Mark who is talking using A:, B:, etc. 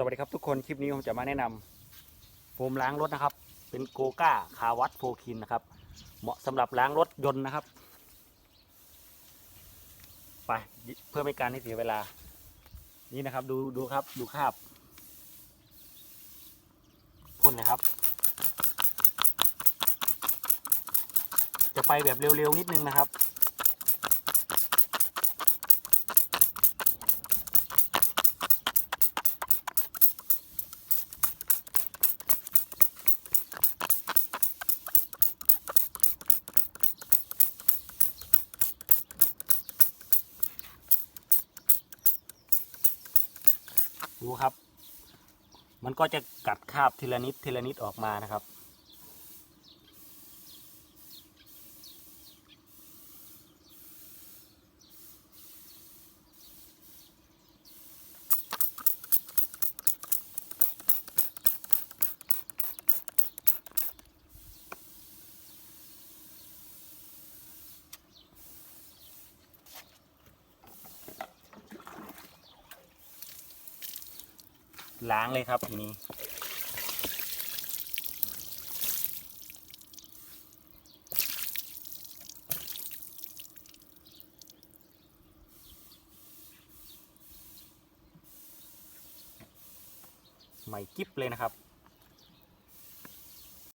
A: สวัสดีครับทุกคนคลิปนี้ผมจะมาแนะนำโฟมล้างรถนะครับ เป็นโกก้าคาวัตโฟคินนะครับ เหมาะสำหรับล้างรถยนต์นะครับ ไปเพื่อไม่การให้เสียเวลา นี่นะครับดูดูครับดูคราบพ่นนะครับ จะไปแบบเร็วๆนิดนึงนะครับ ดูครับ มันก็จะกัดคาบทีละนิดทีละนิดออกมานะครับ ล้างเลยครับทีนี้ ใหม่กิ๊บเลยนะครับ